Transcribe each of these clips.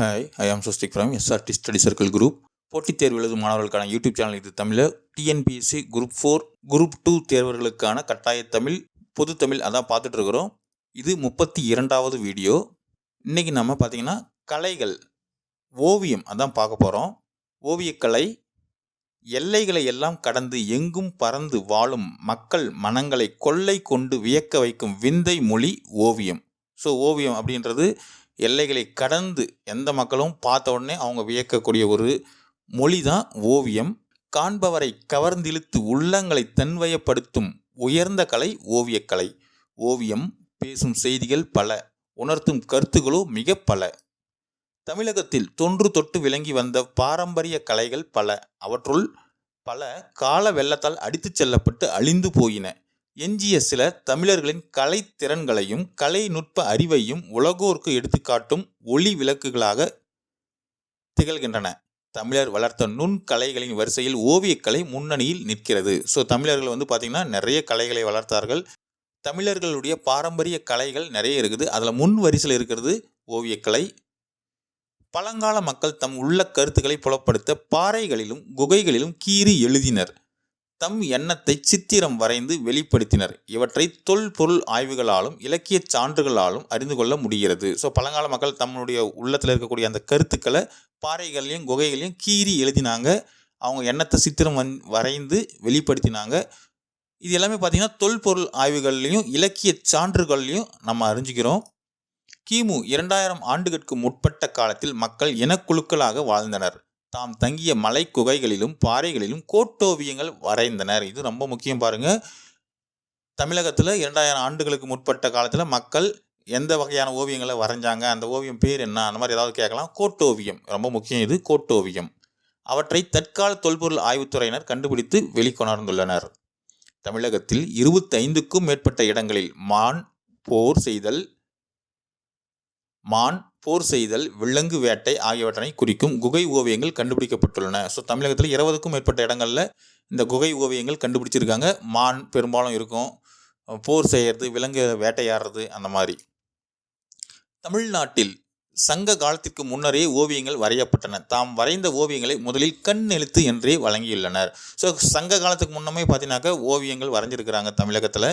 Hi I am Sustik from S R T study circle group போட்டித் தேர்வு எழுதும் மாணவர்களுக்கான யூடியூப் சேனல் இது தமிழில் T N P S C group four group two தேர்வர்களுக்கான கட்டாய தமிழ் பொது தமிழ் அதான் பார்த்துட்டு இருக்கிறோம். இது முப்பத்தி இரண்டாவது வீடியோ இன்றைக்கி நம்ம பார்த்தீங்கன்னா கலைகள் ஓவியம் அதான் பார்க்க போகிறோம் ஓவியக்கலை எல்லைகளை எல்லாம் கடந்து எங்கும் பறந்து வாழும் மக்கள் மனங்களை கொள்ளை கொண்டு வியக்க வைக்கும் விந்தை மொழி ஓவியம். ஸோ ஓவியம் அப்படின்றது எல்லைகளை கடந்து எந்த மக்களும் பார்த்த உடனே அவங்க வியக்கக்கூடிய ஒரு மொழி தான் ஓவியம். காண்பவரை கவர்ந்திழுத்து உள்ளங்களை தன்வயப்படுத்தும் உயர்ந்த கலை ஓவியக்கலை. ஓவியம் பேசும் செய்திகள் பல உணர்த்தும் கருத்துகளோ மிக பல. தமிழகத்தில் தொன்று தொட்டு விளங்கி வந்த பாரம்பரிய கலைகள் பல. அவற்றுள் பல கால வெள்ளத்தால் அடித்துச் செல்லப்பட்டு அழிந்து போயின. எஞ்சிய சில தமிழர்களின் கலைத்திறன்களையும் கலைநுட்ப அறிவையும் உலகோர்க்கு எடுத்துக்காட்டும் ஒளி விளக்குகளாக திகழ்கின்றன. தமிழர் வளர்த்த நுண்கலைகளின் வரிசையில் ஓவியக்கலை முன்னணியில் நிற்கிறது. ஸோ தமிழர்கள் வந்து பார்த்திங்கன்னா நிறைய கலைகளை வளர்த்தார்கள். தமிழர்களுடைய பாரம்பரிய கலைகள் நிறைய இருக்குது. அதில் முன் வரிசையில் இருக்கிறது ஓவியக்கலை பழங்கால மக்கள் தம் உள்ள கருத்துக்களை புலப்படுத்த பாறைகளிலும் குகைகளிலும் கீறி எழுதினர். தம் எண்ணத்தை சித்திரம் வரைந்து வெளிப்படுத்தினர். இவற்றை தொல்பொருள் ஆய்வுகளாலும் இலக்கிய சான்றுகளாலும் அறிந்து கொள்ள முடிகிறது. ஸோ பழங்கால மக்கள் தம்முடைய உள்ளத்தில் இருக்கக்கூடிய அந்த கருத்துக்களை பாறைகள்லையும் குகைகளையும் கீறி எழுதினாங்க. அவங்க எண்ணத்தை சித்திரம் வந் வரைந்து வெளிப்படுத்தினாங்க. இது எல்லாமே பார்த்திங்கன்னா தொல்பொருள் ஆய்வுகள்லையும் இலக்கிய சான்றுகள்லையும் நம்ம அறிஞ்சிக்கிறோம். கிமு இரண்டாயிரம் ஆண்டுகளுக்கு முற்பட்ட காலத்தில் மக்கள் இனக்குழுக்களாக வாழ்ந்தனர். தாம் தங்கிய மலை குகைகளிலும் பாறைகளிலும் கோட்டோவியங்கள் வரைந்தனர். இது ரொம்ப முக்கியம் பாருங்க. தமிழகத்தில் இரண்டாயிரம் ஆண்டுகளுக்கு முற்பட்ட காலத்தில் மக்கள் எந்த வகையான ஓவியங்களை வரைஞ்சாங்க அந்த ஓவியம் பேர் என்ன அந்த மாதிரி ஏதாவது கேட்கலாம். கோட்டோவியம் ரொம்ப முக்கியம் இது கோட்டோவியம். அவற்றை தற்கால தொல்பொருள் ஆய்வுத்துறையினர் கண்டுபிடித்து வெளிக்கொணர்ந்துள்ளனர். தமிழகத்தில் இருபத்தைந்துக்கும் மேற்பட்ட இடங்களில் மான் போர் செய்தல் மான் போர் செய்தல் விலங்கு வேட்டை ஆகியவற்றை குறிக்கும் குகை ஓவியங்கள் கண்டுபிடிக்கப்பட்டுள்ளன. ஸோ தமிழகத்தில் இருபதுக்கும் மேற்பட்ட இடங்களில் இந்த குகை ஓவியங்கள் கண்டுபிடிச்சிருக்காங்க. மான் பெரும்பாலும் இருக்கும். போர் செய்கிறது விலங்கு வேட்டையாடுறது அந்த மாதிரி. தமிழ்நாட்டில் சங்க காலத்திற்கு முன்னரே ஓவியங்கள் வரையப்பட்டன. தாம் வரைந்த ஓவியங்களை முதலில் கண் எழுத்து என்றே வழங்கியுள்ளனர். ஸோ சங்க காலத்துக்கு முன்னமே பார்த்தீங்கன்னாக்கா ஓவியங்கள் வரைஞ்சிருக்கிறாங்க தமிழகத்தில்.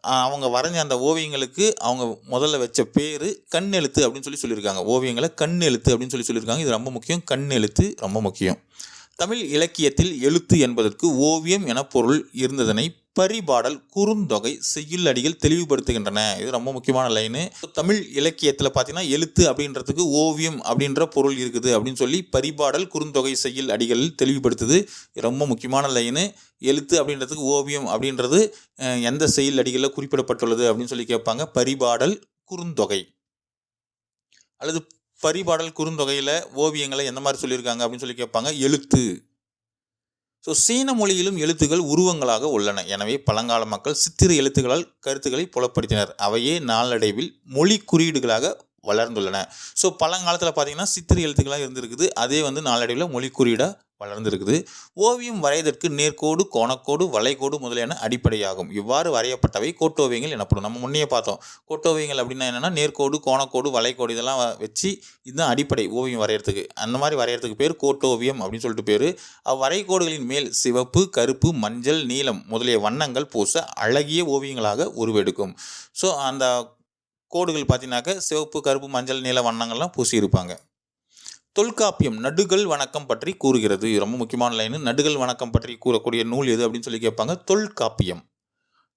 அவங்க வரைஞ்ச அந்த ஓவியங்களுக்கு அவங்க முதல்ல வச்ச பேர் கண் எழுத்து அப்படின்னு சொல்லி சொல்லியிருக்காங்க. ஓவியங்களை கண் எழுத்து அப்படின்னு சொல்லி சொல்லியிருக்காங்க. இது ரொம்ப முக்கியம். கண் எழுத்து ரொம்ப முக்கியம். தமிழ் இலக்கியத்தில் எழுத்து என்பதற்கு ஓவியம் என பொருள் இருந்ததனை பரிபாடல் குறுந்தொகை செய்யுள் தெளிவுபடுத்துகின்றன. இது ரொம்ப முக்கியமான லைனு. தமிழ் இலக்கியத்தில் பார்த்தீங்கன்னா எழுத்து அப்படின்றதுக்கு ஓவியம் அப்படின்ற பொருள் இருக்குது அப்படின்னு சொல்லி பரிபாடல் குறுந்தொகை செய்யுள் அடிகள் தெளிவுபடுத்துது ரொம்ப முக்கியமான லைனு. எழுத்து அப்படின்றதுக்கு ஓவியம் அப்படின்றது எந்த செயல் அடிகளில் குறிப்பிடப்பட்டுள்ளது அப்படின்னு சொல்லி கேட்பாங்க. பரிபாடல் குறுந்தொகை. அல்லது பரிபாடல் குறுந்தொகையில் ஓவியங்களை எந்த மாதிரி சொல்லியிருக்காங்க அப்படின்னு சொல்லி கேட்பாங்க. எழுத்து. ஸோ சீன மொழியிலும் எழுத்துக்கள் உருவங்களாக உள்ளன. எனவே பழங்கால மக்கள் சித்திர எழுத்துக்களால் கருத்துக்களை புலப்படுத்தினர். அவையே நாளடைவில் மொழி குறியீடுகளாக வளர்ந்துள்ளன. ஸோ பழங்காலத்தில் பார்த்தீங்கன்னா சித்திரை எழுத்துக்களாக இருந்திருக்குது. அதே வந்து நாளடைவில் மொழி குறியீடாக வளர்ந்திருக்குது. ஓவியம் வரைவதற்கு நேர்கோடு கோணக்கோடு வளைகோடு முதலியான அடிப்படையாகும். இவ்வாறு வரையப்பட்டவை கோட்டோவியங்கள் எனப்படும். நம்ம முன்னே பார்த்தோம். கோட்டோவியங்கள் அப்படின்னா என்னென்னா நேர்கோடு கோணக்கோடு வளைகோடு இதெல்லாம் வச்சு இதுதான் அடிப்படை ஓவியம் வரைகிறதுக்கு அந்த மாதிரி வரைகிறதுக்கு பேர் கோட்டோவியம் அப்படின்னு சொல்லிட்டு பேர். அவ்வரைகோடுகளின் மேல் சிவப்பு கருப்பு மஞ்சள் நீலம் முதலிய வண்ணங்கள் பூச அழகிய ஓவியங்களாக உருவெடுக்கும். ஸோ அந்த கோடுகள் பார்த்தீங்கன்னாக்க சிவப்பு கருப்பு மஞ்சள் நீல வண்ணங்கள்லாம் பூசியிருப்பாங்க. தொல்காப்பியம் நடுகள் வணக்கம் பற்றி கூறுகிறது. ரொம்ப முக்கியமான லைனு நடுகள் வணக்கம் பற்றி கூறக்கூடிய நூல் எது அப்படின்னு சொல்லி கேட்பாங்க. தொல்காப்பியம்.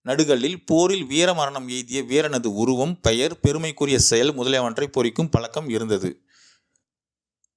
நடுகளில் போரில் வீர மரணம் எய்திய வீரனது உருவம் பெயர் பெருமைக்குரிய செயல் முதலியவற்றை பொறிக்கும் பழக்கம் இருந்தது.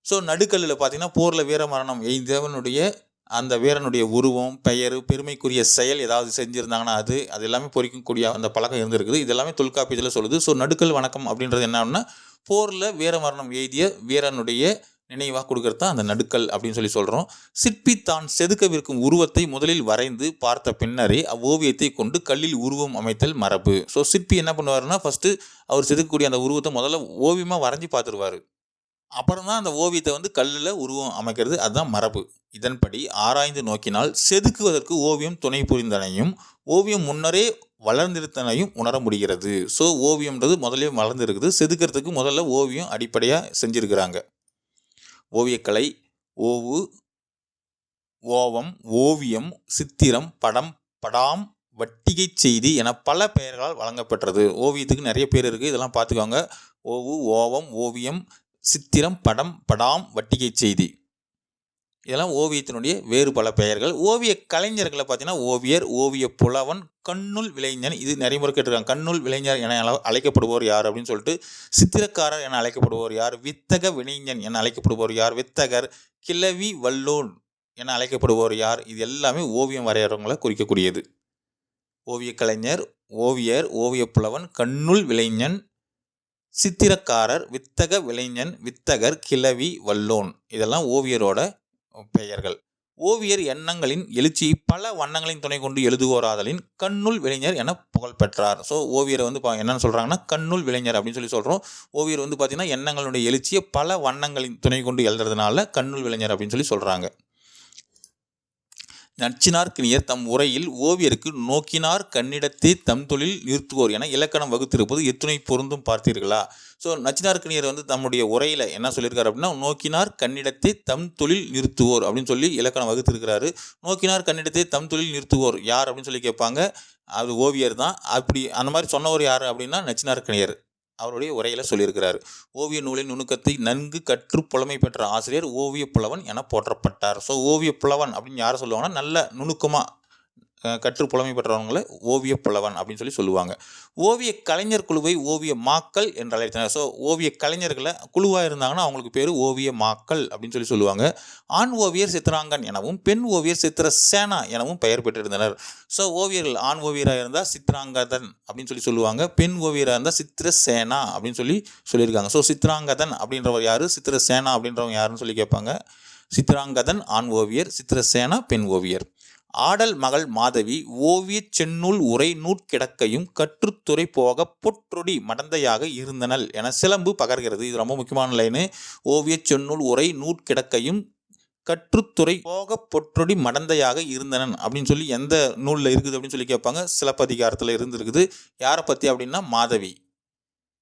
ஸோ நடுக்கல்லில் பார்த்தீங்கன்னா போரில் வீர மரணம் எய்தவனுடைய அந்த வீரனுடைய உருவம் பெயர் பெருமைக்குரிய செயல் ஏதாவது செஞ்சுருந்தாங்கன்னா அது அது எல்லாமே பொறிக்கக்கூடிய அந்த பழக்கம் இருந்திருக்குது. இது எல்லாமே தொல்காப்பியத்தில் சொல்லுது. ஸோ நடுக்கல் வணக்கம் அப்படின்றது என்னன்னா போரில் வீர மரணம் எய்திய வீரனுடைய நினைவாக கொடுக்கறது தான் அந்த நடுக்கல் அப்படின்னு சொல்லி சொல்கிறோம் சிற்பி தான் செதுக்கவிருக்கும் உருவத்தை முதலில் வரைந்து பார்த்த பின்னரே அவ்வோவியத்தை கொண்டு கல்லில் உருவம் அமைத்தல் மரபு. ஸோ சிற்பி என்ன பண்ணுவாருன்னா ஃபஸ்ட்டு அவர் செதுக்கக்கூடிய அந்த உருவத்தை முதல்ல ஓவியமாக வரைஞ்சி பார்த்துருவார். அப்புறம் தான் அந்த ஓவியத்தை வந்து கல்லில் உருவம் அமைக்கிறது அதுதான் மரபு. இதன்படி ஆராய்ந்து நோக்கினால் செதுக்குவதற்கு ஓவியம் துணை புரிந்தனையும் ஓவியம் முன்னரே வளர்ந்திருத்தனையும் உணர முடிகிறது. ஸோ ஓவியம்ன்றது முதலே வளர்ந்துருக்குது செதுக்கிறதுக்கு முதல்ல ஓவியம் அடிப்படையாக செஞ்சுருக்கிறாங்க. ஓவியக்கலை ஓவு ஓவம் ஓவியம் சித்திரம் படம் படாம் வட்டிகை செய்தி என பல பெயர்களால் வழங்கப்பெற்றது ஓவியத்துக்கு நிறைய பேர் இருக்குது இதெல்லாம் பார்த்துக்கோங்க. ஓவு ஓவம் ஓவியம் சித்திரம் படம் படாம் வட்டிகை செய்தி. இதெல்லாம் ஓவியத்தினுடைய வேறு பல பெயர்கள். ஓவிய கலைஞர்களை பார்த்தீங்கன்னா ஓவியர் ஓவிய புலவன் கண்ணுள் விளைஞன் இது நிறைய முறை கேட்டிருக்காங்க. கண்ணுள் விளைஞர் என அழைக்கப்படுபவர் யார் அப்படின்னு சொல்லிட்டு சித்திரக்காரர் என அழைக்கப்படுபவர் யார் வித்தக விளைஞன் என அழைக்கப்படுபவர் யார் வித்தகர் கிழவி வல்லோன் என அழைக்கப்படுபவர் யார் இது எல்லாமே ஓவியம் வரைகிறவங்களை குறிக்கக்கூடியது. ஓவியக் கலைஞர் ஓவியர் ஓவியப் புலவன் கண்ணுள் விளைஞன் சித்திரக்காரர் வித்தக விளைஞன் வித்தகர் கிழவி வல்லோன். இதெல்லாம் ஓவியரோட பெயர்கள். ஓவியர் எண்ணங்களின் எழுச்சியை பல வண்ணங்களின் துணை கொண்டு எழுதுவோராதலின் கண்ணுள் விளைஞர் என புகழ் பெற்றார். ஸோ ஓவியர் வந்து பா- என்னன்னு சொல்கிறாங்கன்னா கண்ணுள் விளைஞர் அப்படின்னு சொல்லி சொல்கிறோம் ஓவியர் வந்து பார்த்திங்கன்னா எண்ணங்களுடைய எழுச்சியை பல வண்ணங்களின் துணை கொண்டு எழுதுறதுனால கண்ணுள் விளைஞர் அப்படின்னு சொல்லி சொல்கிறாங்க நச்சினார்க்கினியர் தம் உரையில் ஓவியருக்கு நோக்கினார் கண்ணிடத்தே தம் தொழில் நிறுத்துவோர் என இலக்கணம் வகுத்திருப்பது எத்துணை பொருந்தும் பார்த்தீர்களா? ஸோ நச்சினார்க்கினியர் வந்து தம்முடைய உரையில் என்ன சொல்லியிருக்காரு அப்படின்னா நோக்கினார் கன்னிடத்தை தம் தொழில் நிறுத்துவோர் அப்படின்னு சொல்லி இலக்கணம் வகுத்திருக்கிறாரு. நோக்கினார் கன்னிடத்தை தம் தொழில் நிறுத்துவோர் யார் அப்படின்னு சொல்லி கேட்பாங்க. அது ஓவியர் தான். அப்படி அந்த மாதிரி சொன்னவர் யார் அப்படின்னா நச்சினார்க்கினியர் அவருடைய உரையில் சொல்லியிருக்கிறார். ஓவிய நூலின் நுணுக்கத்தை நன்கு கற்று புலமை பெற்ற ஆசிரியர் ஓவிய புலவன் என போற்றப்பட்டார். ஸோ ஓவிய புலவன் அப்படின்னு யாரை சொல்லுவாங்கன்னா நல்ல நுணுக்கமாக கற்று புலமை பெற்றவங்களை ஓவிய புலவன் அப்படின்னு சொல்லி சொல்லுவாங்க. ஓவிய கலைஞர் குழுவை ஓவிய மாக்கள் என்று அழைத்தனர். ஸோ ஓவிய கலைஞர்களை குழுவாக இருந்தாங்கன்னா அவங்களுக்கு பேர் ஓவிய மாக்கள் அப்படின்னு சொல்லி சொல்லுவாங்க. ஆண் ஓவியர் சித்ராங்கன் எனவும் பெண் ஓவியர் சித்திர சேனா எனவும் பெயர் பெற்றிருந்தனர். ஸோ ஓவியர்கள் ஆண் ஓவியராக இருந்தால் சித்ராங்கதன் அப்படின்னு சொல்லி சொல்லுவாங்க. பெண் ஓவியராக இருந்தால் சித்திர சேனா அப்படின்னு சொல்லி சொல்லியிருக்காங்க. ஸோ சித்ராங்கதன் அப்படின்றவர் யார்? சித்திர சேனா அப்படின்றவங்க யாருன்னு சொல்லி கேட்பாங்க. சித்ராங்கதன் ஆண் ஓவியர் சித்திரசேனா பெண் ஓவியர். ஆடல் மகள் மாதவி ஓவியச் செந்நூல் உரை நூற்கிடக்கையும் கற்றுத்துறை போக பொற்றொடி மடந்தையாக இருந்தனள் என சிலம்பு பகர்கிறது. இது ரொம்ப முக்கியமான லைனு. ஓவியச் செந்நூல் உரை நூற்கிடக்கையும் கற்றுத்துறை போக பொற்றொடி மடந்தையாக இருந்தனன் அப்படின்னு சொல்லி எந்த நூலில் இருக்குது அப்படின்னு சொல்லி கேட்பாங்க. சிலப்பதிகாரத்தில் இருந்திருக்குது. யாரை பற்றி அப்படின்னா மாதவி.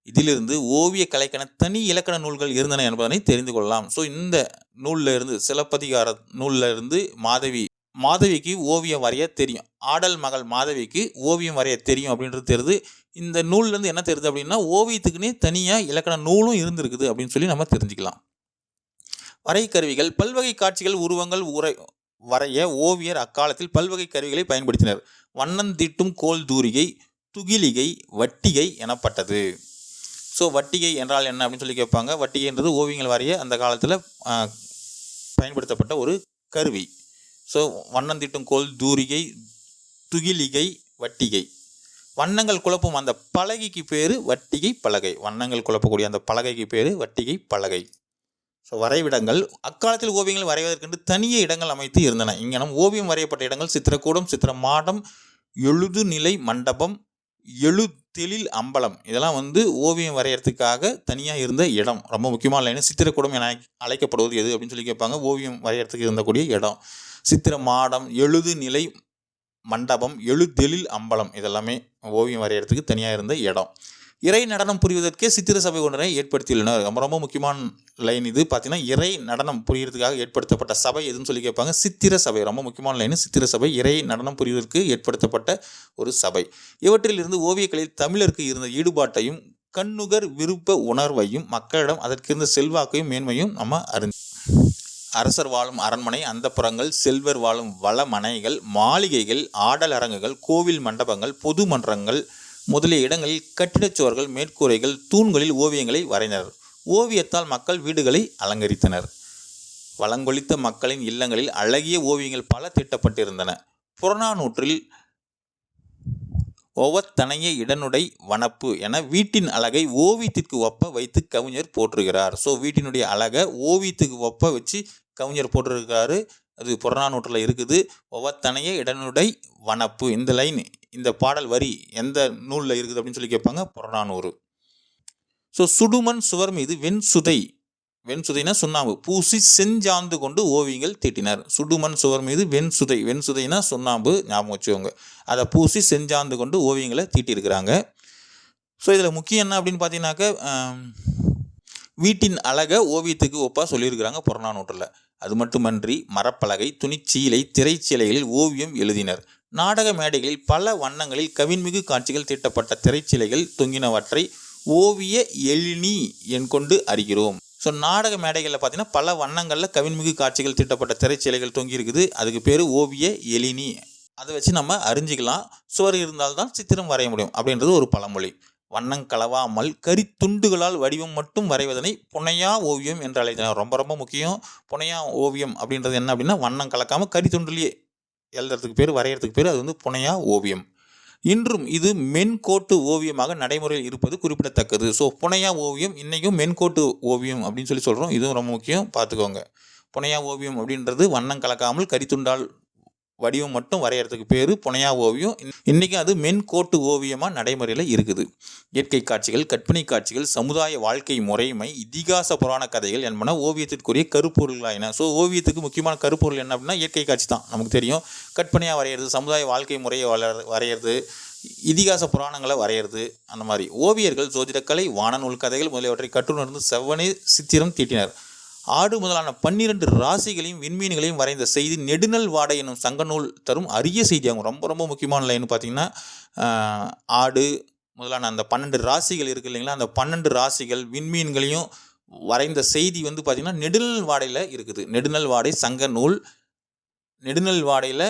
இதிலிருந்து ஓவிய கலைக்கென தனி இலக்கண நூல்கள் இருந்தன என்பதனை தெரிந்து கொள்ளலாம். ஸோ இந்த நூலில் இருந்து சிலப்பதிகார நூலில் இருந்து மாதவி மாதவிக்கு ஓவியம் வரைய தெரியும். ஆடல் மகள் மாதவிக்கு ஓவியம் வரைய தெரியும் அப்படின்றது தெரியுது இந்த நூல்லேருந்து என்ன தெரியுது அப்படின்னா ஓவியத்துக்குன்னே தனியாக இலக்கண நூலும் இருந்திருக்குது அப்படின்னு சொல்லி நம்ம தெரிஞ்சுக்கலாம். வரைகருவிகள் பல்வகை காட்சிகள் உருவங்கள் உரை வரைய ஓவியர் அக்காலத்தில் பல்வகை கருவிகளை பயன்படுத்தினர். வண்ணந்திட்டும் கோல் தூரிகை துகிலிகை வட்டிகை எனப்பட்டது. ஸோ வட்டிகை என்றால் என்ன அப்படின்னு சொல்லி கேட்பாங்க. வட்டிகைன்றது ஓவியங்கள் வரைய அந்த காலத்தில் பயன்படுத்தப்பட்ட ஒரு கருவி. ஸோ வண்ணம் தீட்டும் கோல் தூரிகை துகிலிகை வட்டிகை. வண்ணங்கள் குழப்பும் அந்த பலகைக்கு பேர் வட்டிகை பலகை. வண்ணங்கள் குழப்பக்கூடிய அந்த பலகைக்கு பேர் வட்டிகை பலகை. ஸோ வரைவிடங்கள். அக்காலத்தில் ஓவியங்கள் வரைவதற்கென்று தனியே இடங்கள் அமைத்து இருந்தன. இங்கனம் ஓவியம் வரையப்பட்ட இடங்கள் சித்திரக்கூடம் சித்திர மாடம் எழுதுநிலை மண்டபம் எழுத்தெழில் அம்பலம். இதெல்லாம் வந்து ஓவியம் வரையறதுக்காக தனியாக இருந்த இடம். ரொம்ப முக்கியமான லைன் சித்திரக்கூடம் என அழைக்கப்படுவது எது அப்படின்னு சொல்லி கேட்பாங்க. ஓவியம் வரையறதுக்கு இருந்தக்கூடிய இடம். சித்திர மாடம் எழுது நிலை மண்டபம் எழுதெழில் அம்பலம் இதெல்லாமே ஓவியம் வரைகிறதுக்கு தனியாக இருந்த இடம். இறை நடனம் புரிவதற்கே சித்திர சபை ஒன்றை ஏற்படுத்தியுள்ளனர். ரொம்ப ரொம்ப முக்கியமான லைன் இது. பார்த்தீங்கன்னா இறை நடனம் புரியறதுக்காக ஏற்படுத்தப்பட்ட சபை எதுன்னு சொல்லி கேட்பாங்க. சித்திர சபை. ரொம்ப முக்கியமான லைன் சித்திர சபை. இறை நடனம் புரிவதற்கு ஏற்படுத்தப்பட்ட ஒரு சபை. இவற்றிலிருந்து ஓவியக்கலையில் தமிழருக்கு இருந்த ஈடுபாட்டையும் கண்ணுகர் விருப்ப உணர்வையும் மக்களிடம் அதற்கு இருந்த செல்வாக்கையும் மேன்மையும் நம்ம அறிந்து அரசர் வாழும் அரண்மனை அந்தப்புறங்கள் செல்வர் வாழும் வளமனைகள் மாளிகைகள் ஆடல் அரங்குகள் கோவில் மண்டபங்கள் பொது மன்றங்கள் முதலிய இடங்களில் கட்டிடச் சுவர்கள் மேற்கூரைகள் தூண்களில் ஓவியங்களை வரைந்தனர். ஓவியத்தால் மக்கள் வீடுகளை அலங்கரித்தனர். வளங்கொழித்த மக்களின் இல்லங்களில் அழகிய ஓவியங்கள் பல தீட்டப்பட்டிருந்தன. புறநானூற்றில் ஒவ்வொத்தனைய இடனுடை வனப்பு என வீட்டின் அழகை ஓவியத்திற்கு ஒப்ப வைத்து கவிஞர் போற்றுகிறார். ஸோ வீட்டினுடைய அழகை ஓவியத்துக்கு ஒப்ப வச்சு கவிஞர் போட்டிருக்காரு. அது புறநானூற்றில் இருக்குது. ஒவ்வொத்தனைய இடனுடை வனப்பு. இந்த லைன் இந்த பாடல் வரி எந்த நூலில் இருக்குது அப்படின்னு சொல்லி கேட்பாங்க புறநானூறு. ஸோ சுடுமண் சுவர் மீது வெண் சுதை. வெண் சுதைனா சுண்ணாம்பு. பூசி செஞ்சாந்து கொண்டு ஓவியங்கள் தீட்டினார். சுடுமண் சுவர் மீது வெண் சுதை. வெண் சுதைனா சுண்ணாம்பு ஞாபகம் வச்சுக்கோங்க. அதை பூசி செஞ்சாந்து கொண்டு ஓவியங்களை தீட்டியிருக்கிறாங்க. ஸோ இதில் முக்கியம் என்ன அப்படின்னு பார்த்தீங்கன்னாக்க வீட்டின் அழகை ஓவியத்துக்கு ஒப்பாக சொல்லியிருக்கிறாங்க புறநானூற்றில். அது மட்டுமன்றி மரப்பலகை துணிச்சீலை திரைச்சீலைகளில் ஓவியம் எழுதினர். நாடக மேடைகளில் பல வண்ணங்களில் கவின்மிகு காட்சிகள் தீட்டப்பட்ட திரைச்சீலைகள் தொங்கினவற்றை ஓவிய எழினி என்கொண்டு அறிகிறோம். ஸோ நாடக மேடைகளில் பார்த்தீங்கன்னா பல வண்ணங்களில் கவின்மிகு காட்சிகள் தீட்டப்பட்ட திரைச்சீலைகள் தொங்கி இருக்குது அதுக்கு பேர் ஓவிய எழினி. அதை வச்சு நம்ம அறிஞ்சிக்கலாம். சுவர் இருந்தால்தான் சித்திரம் வரைய முடியும் அப்படின்றது ஒரு பழமொழி. வண்ணம் கலவாமல் கரித்துண்டுகளால் வடிவம் மட்டும் வரைவதனை புனையா ஓவியம் என்று அழைத்தனர். ரொம்ப ரொம்ப முக்கியம். புனையா ஓவியம் அப்படின்றது என்ன அப்படின்னா வண்ணம் கலக்காமல் கரித்துண்டுலேயே எழுதுறதுக்கு பேர் வரைகிறதுக்கு பேர் அது வந்து புனையா ஓவியம். இன்றும் இது மென்கோட்டு ஓவியமாக நடைமுறையில் இருப்பது குறிப்பிடத்தக்கது. ஸோ புனையா ஓவியம் இன்றைக்கும் மென்கோட்டு ஓவியம் அப்படின்னு சொல்லி சொல்கிறோம் இதுவும் ரொம்ப முக்கியம். பார்த்துக்கோங்க. புனையா ஓவியம் அப்படின்றது வண்ணம் கலக்காமல் கரித்துண்டால் வடிவம் மட்டும் வரைகிறதுக்கு பேர் புனையா ஓவியம். இன்றைக்கும் அது மென்கோட்டு ஓவியமாக நடைமுறையில் இருக்குது. இயற்கை காட்சிகள் கற்பனை காட்சிகள் சமுதாய வாழ்க்கை முறைமை இதிகாச புராண கதைகள் என்பன ஓவியத்திற்குரிய கருப்பொருள்களாயின. ஸோ ஓவியத்துக்கு முக்கியமான கருப்பொருள் என்ன அப்படின்னா இயற்கை காட்சி தான். நமக்கு தெரியும். கற்பனையாக வரைகிறது சமுதாய வாழ்க்கை முறையை வளர் வரைகிறது இதிகாச புராணங்களை வரைகிறது அந்த மாதிரி. ஓவியர்கள் ஜோதிடக்கலை வானநூல் கதைகள் முதலியவற்றை கற்றுணர்ந்து செவ்வனே சித்திரம் தீட்டினர். ஆடு முதலான பன்னிரண்டு ராசிகளையும் விண்மீன்களையும் வரைந்த செய்தி நெடுநல் வாடை என்னும் சங்கநூல் தரும் அரிய செய்தியாகும் ரொம்ப ரொம்ப முக்கியமான லைன் பார்த்திங்கன்னா ஆடு முதலான அந்த பன்னெண்டு ராசிகள் இருக்கு இல்லைங்களா? அந்த பன்னெண்டு ராசிகள் விண்மீன்களையும் வரைந்த செய்தி வந்து பார்த்திங்கன்னா நெடுநல் வாடையில் இருக்குது. நெடுநல் வாடை சங்க நூல் நெடுநல் வாடையில்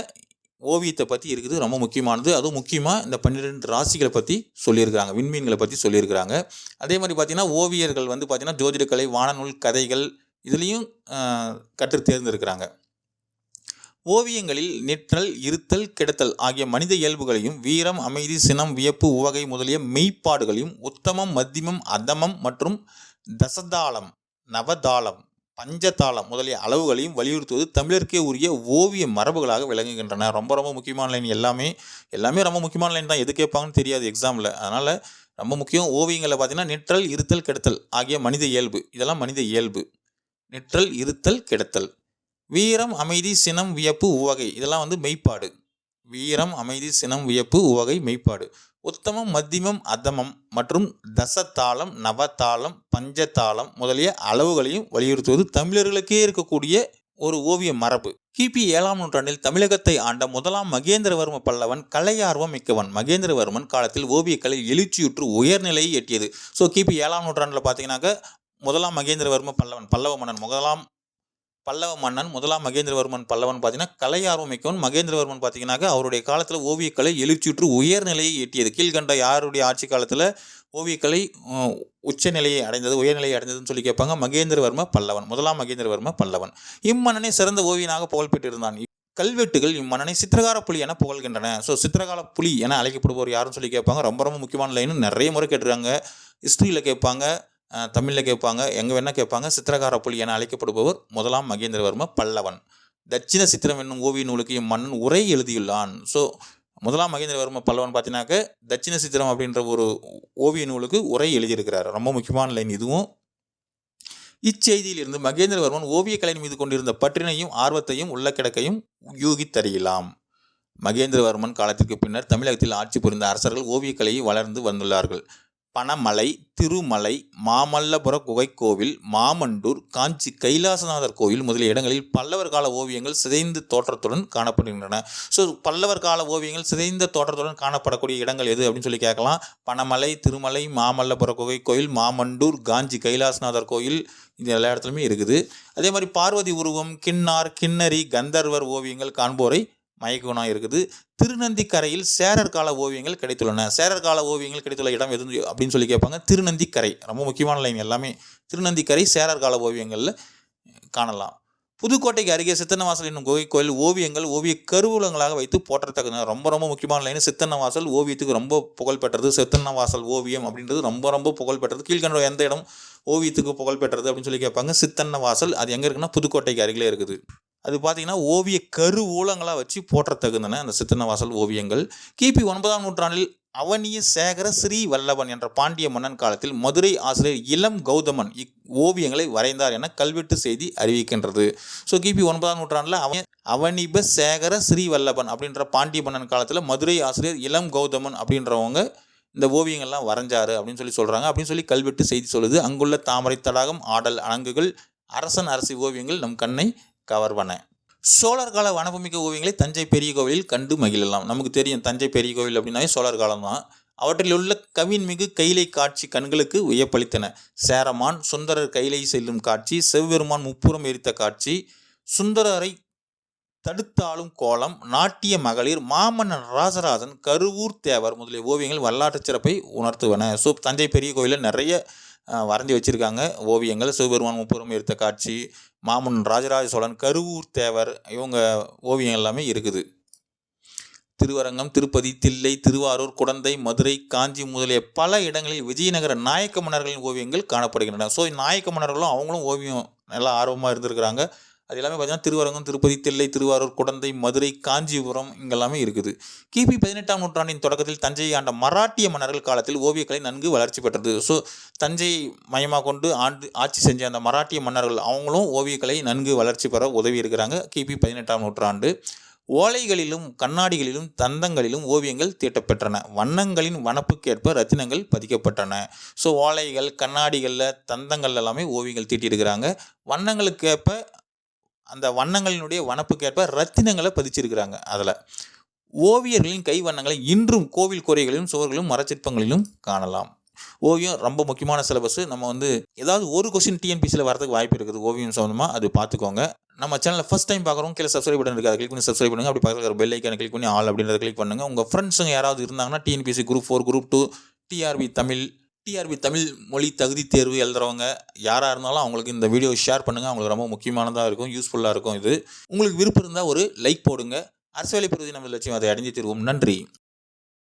ஓவியத்தை பற்றி இருக்குது. ரொம்ப முக்கியமானது. அதுவும் முக்கியமாக இந்த பன்னிரெண்டு ராசிகளை பற்றி சொல்லியிருக்கிறாங்க. விண்மீன்களை பற்றி சொல்லியிருக்கிறாங்க. அதே மாதிரி பார்த்திங்கன்னா ஓவியர்கள் வந்து பார்த்திங்கன்னா ஜோதிடக்கலை வானநூல் கதைகள் இதுலேயும் கற்று தேர்ந்திருக்கிறாங்க ஓவியங்களில் நிற்றல் இருத்தல் கிடத்தல் ஆகிய மனித இயல்புகளையும் வீரம் அமைதி சினம் வியப்பு உவகை முதலிய மெய்ப்பாடுகளையும் உத்தமம் மத்தியமம் அதமம் மற்றும் தசதாளம் நவதாளம் பஞ்சதாளம் முதலிய அளவுகளையும் வலியுறுத்துவது தமிழருக்கே உரிய ஓவிய மரபுகளாக விளங்குகின்றன. ரொம்ப ரொம்ப முக்கியமான லைன் எல்லாமே எல்லாமே ரொம்ப முக்கியமான லைன் தான். எது கேட்பாங்கன்னு தெரியாது எக்ஸாமில் அதனால் ரொம்ப முக்கியம் ஓவியங்களை பார்த்தீங்கன்னா நிற்றல் இருத்தல் கெடுத்தல் ஆகிய மனித இயல்பு. இதெல்லாம் மனித இயல்பு. நிற்றல் இருத்தல் கெடுத்தல். வீரம் அமைதி சினம் வியப்பு உவகை. இதெல்லாம் வந்து மெய்ப்பாடு. வீரம் அமைதி சினம் வியப்பு உவகை மெய்ப்பாடு. உத்தமம் மத்தியமம் அதமம் மற்றும் தசதாளம் நவதாளம் பஞ்சத்தாளம் முதலிய அளவுகளையும் வலியுறுத்துவது தமிழர்களுக்கே இருக்கக்கூடிய ஒரு ஓவிய மரபு. கிபி ஏழாம் நூற்றாண்டில் தமிழகத்தை ஆண்ட முதலாம் மகேந்திரவர்ம பல்லவன் கலையார்வம் மிக்கவன். மகேந்திரவர்மன் காலத்தில் ஓவியக்கலை எழுச்சியுற்று உயர்நிலையை எட்டியது. ஸோ கிபி ஏழாம் நூற்றாண்டில் பார்த்தீங்கன்னாக்க முதலாம் மகேந்திரவர்ம பல்லவன் பல்லவ மன்னன் முதலாம் பல்லவ மன்னன் முதலாம் மகேந்திரவர்மன் பல்லவன் பார்த்தீங்கன்னா கலையார்வம் மிக்கவன் மகேந்திரவர்மன் பார்த்தீங்கன்னாக்க அவருடைய காலத்தில் ஓவியக்கலை எழுச்சியுற்று உயர்நிலையை எட்டியது. கீழ்கண்ட யாருடைய ஆட்சி காலத்தில் ஓவியக்கலை உச்சநிலையை அடைந்தது உயர்நிலையை அடைந்ததுன்னு சொல்லி கேட்பாங்க. மகேந்திரவர்ம பல்லவன் முதலாம் மகேந்திரவர்ம பல்லவன். இம்மன்னனே சிறந்த ஓவியனாக புகழ்பெற்றிருந்தான். கல்வெட்டுகள் இம்மன்னனை சித்திரகார புலி என புகழ்கின்றன. ஸோ சித்திரகால புலி என அழைக்கப்படுபவர் யாருன்னு சொல்லி கேட்பாங்க. ரொம்ப ரொம்ப முக்கியமான லைன் நிறைய முறை கேட்டுருக்காங்க. ஹிஸ்ட்ரியில் கேட்பாங்க. தமிழில் கேட்பாங்க எங்கே வேணால் கேட்பாங்க. சித்திரகார புலி என அழைக்கப்படுபவர் முதலாம் மகேந்திரவர்ம பல்லவன். தட்சிண சித்திரம் என்னும் ஓவிய நூலுக்கு இம்மன்னன் உரை எழுதியுள்ளான். ஸோ முதலாம் மகேந்திரவர்ம பல்லவன் பார்த்தீங்கன்னாக்க தட்சிண சித்திரம் அப்படின்ற ஒரு ஓவிய நூலுக்கு உரை எழுதியிருக்கிறார். ரொம்ப முக்கியமான லைன் இதுவும். இச்செய்தியிலிருந்து மகேந்திரவர்மன் ஓவியக்கலையின் மீது கொண்டிருந்த பற்றினையும் ஆர்வத்தையும் உள்ளக்கிடக்கையும் யூகித்தறியலாம் மகேந்திரவர்மன் காலத்திற்கு பின்னர் தமிழகத்தில் ஆட்சி புரிந்த அரசர்கள் ஓவியக்கலையை வளர்ந்து வந்துள்ளார்கள். பணமலை திருமலை மாமல்லபுர குகைக்கோவில் மாமண்டூர் காஞ்சி கைலாசநாதர் கோவில் முதலிய இடங்களில் பல்லவர் கால ஓவியங்கள் சிதைந்த தோற்றத்துடன் காணப்படுகின்றன. ஸோ பல்லவர் கால ஓவியங்கள் சிதைந்த தோற்றத்துடன் காணப்படக்கூடிய இடங்கள் எது அப்படின்னு சொல்லி கேட்கலாம். பணமலை திருமலை மாமல்லபுர குகை கோயில் மாமண்டூர் காஞ்சி கைலாசநாதர் கோயில் இது எல்லா இடத்துலையுமே இருக்குது. அதே மாதிரி பார்வதி உருவம் கின்னார் கிண்ணறி கந்தர்வர் ஓவியங்கள் காண்போரை மயக்குணம் இருக்குது. திருநந்திக்கரையில் சேரர் கால ஓவியங்கள் கிடைத்துள்ளன. சேரர் கால ஓவியங்கள் கிடைத்துள்ள இடம் எது அப்படின்னு சொல்லி கேட்பாங்க. திருநந்திக்கரை. ரொம்ப முக்கியமான லைன் எல்லாமே திருநந்திக்கரை சேரர் கால ஓவியங்களில் காணலாம். புதுக்கோட்டைக்கு அருகே சித்தன்னவாசல் என்னும் குகை கோயில் ஓவியங்கள் ஓவிய கருவூலங்களாக வைத்து போற்றத்தக்கது ரொம்ப ரொம்ப முக்கியமான லைன் சித்தன்னவாசல் ஓவியத்துக்கு ரொம்ப புகழ் பெற்றது. சித்தன்னவாசல் ஓவியம் அப்படின்றது ரொம்ப ரொம்ப புகழ் பெற்றது. கீழ்கண்ட எந்த இடம் ஓவியத்துக்கு புகழ் பெற்றது அப்படின்னு சொல்லி கேட்பாங்க. சித்தன்னவாசல் அது எங்கே இருக்குன்னா புதுக்கோட்டைக்கு அருகிலே இருக்குது. அது பார்த்தீங்கன்னா ஓவிய கருவூலங்களாக வச்சு போற்றத்தகுந்தன அந்த சித்தன்னவாசல் ஓவியங்கள். கிபி ஒன்பதாம் நூற்றாண்டில் அவனிய சேகர ஸ்ரீ வல்லவன் என்ற பாண்டிய மன்னன் காலத்தில் மதுரை ஆசிரியர் இளம் கௌதமன் இக் ஓவியங்களை வரைந்தார் என கல்வெட்டு செய்தி அறிவிக்கின்றது. ஸோ கிபி ஒன்பதாம் நூற்றாண்டில் அவன் அவனிப சேகர ஸ்ரீ வல்லபன் அப்படின்ற பாண்டிய மன்னன் காலத்தில் மதுரை ஆசிரியர் இளம் கௌதமன் அப்படின்றவங்க இந்த ஓவியங்கள்லாம் வரைஞ்சாரு அப்படின்னு சொல்லி சொல்கிறாங்க அப்படின்னு சொல்லி கல்வெட்டு செய்தி சொல்லுது. அங்குள்ள தாமரை தடாகம் ஆடல் அணங்குகள் அரசன் அரசி ஓவியங்கள் நம் கண்ணை கவர்வன சோழர் கால வனபூமிக்க ஓவியங்களை தஞ்சை பெரிய கோவிலில் கண்டு மகிழலாம். நமக்கு தெரியும் தஞ்சை பெரிய கோவில் அப்படின்னாவே சோழர் காலம் தான். அவற்றில் உள்ள கவின் மிகு கைலை காட்சி கண்களுக்கு வியப்பளித்தன. சேரமான் சுந்தரர் கைலை செல்லும் காட்சி செவ்வெருமான் முப்புறம் எரித்த காட்சி சுந்தரரை தடுத்தாலும் கோலம் நாட்டிய மகளிர் மாமன்னன் ராஜராஜன் கருவூர் தேவர் முதலிய ஓவியங்கள் வரலாற்று சிறப்பை உணர்த்துவன. ஸோ தஞ்சை பெரிய கோயிலில் நிறைய வரைஞ்சி வச்சுருக்காங்க. ஓவியங்கள் சிவபெருமான் முப்புறம் எடுத்த காட்சி மாமன் ராஜராஜ சோழன் கருவூர் தேவர் இவங்க ஓவியம் எல்லாமே இருக்குது. திருவரங்கம் திருப்பதி தில்லை திருவாரூர் குடந்தை மதுரை காஞ்சி முதலிய பல இடங்களில் விஜயநகர நாயக்க மன்னர்களின் ஓவியங்கள் காணப்படுகின்றன. ஸோ நாயக்க மன்னர்களும் அவங்களும் ஓவியம் நல்லா ஆர்வமாக இருந்திருக்கிறாங்க. அது எல்லாமே பார்த்தீங்கன்னா திருவரங்கம் திருப்பதி தில்லை திருவாரூர் குடந்தை மதுரை காஞ்சிபுரம் இங்கெல்லாமே இருக்குது. கிபி பதினெட்டாம் நூற்றாண்டின் தொடக்கத்தில் தஞ்சையை ஆண்ட மராட்டிய மன்னர்கள் காலத்தில் ஓவியக்கலை நன்கு வளர்ச்சி பெற்றது. ஸோ தஞ்சை மையமாக கொண்டு ஆண்டு ஆட்சி செஞ்ச அந்த மராட்டிய மன்னர்கள் அவங்களும் ஓவியக்கலை நன்கு வளர்ச்சி பெற உதவி இருக்கிறாங்க. கிபி பதினெட்டாம் நூற்றாண்டு. ஓலைகளிலும் கண்ணாடிகளிலும் தந்தங்களிலும் ஓவியங்கள் தீட்டப்பெற்றன. வண்ணங்களின் வனப்புக்கேற்ப ரத்தினங்கள் பதிக்கப்பட்டன. ஸோ ஓலைகள் கண்ணாடிகளில் தந்தங்கள் எல்லாமே ஓவியங்கள் தீட்டியிருக்கிறாங்க வண்ணங்களுக்கேற்ப அந்த வண்ணங்களினுடைய வனப்புக்கேற்ப ரத்தினங்களை பதிச்சிருக்கிறாங்க அதில். ஓவியர்களின் கை வண்ணங்களை இன்றும் கோவில் குறைகளிலும் சுவர்களிலும் மரச்சிற்பங்களிலும் காணலாம். ஓவியம் ரொம்ப முக்கியமான சிலபஸ் நம்ம வந்து ஏதாவது ஒரு கொஸ்டின் டிஎன்பிசியில் வரதுக்கு வாய்ப்பு இருக்குது ஓவியம் சம்மந்தமாக அது பார்த்துக்கோங்க. நம்ம சேனலில் ஃபஸ்ட் டைம் பார்க்குறோம் கீழே சப்ஸ்கிரைப் பட்டன் இருக்குது அதை கிளிக் பண்ணி சப்ஸ்கிரைப் பண்ணுங்க. அப்படி பக்கத்தில் பெல் ஐக்கான கிளிக் பண்ணி ஆல் அப்படின்றத கிளிக் பண்ணுங்கள் உங்கள் ஃப்ரெண்ட்ஸுங்க யாராவது இருந்தாங்கன்னா T N P C group four group two T R P Tamil T R P Tamil மொழி தகுதி தேர்வு எழுதுறவங்க யாராக இருந்தாலும் அவங்களுக்கு இந்த வீடியோ ஷேர் பண்ணுங்கள் அவங்களுக்கு ரொம்ப முக்கியமானதாக இருக்கும் யூஸ்ஃபுல்லாக இருக்கும் இது. உங்களுக்கு விருப்பம் இருந்தால் ஒரு லைக் போடுங்க. அரசு வேலை பெறுவதை நம்ம லட்சியம் அதை அடைஞ்சு தருவோம். நன்றி.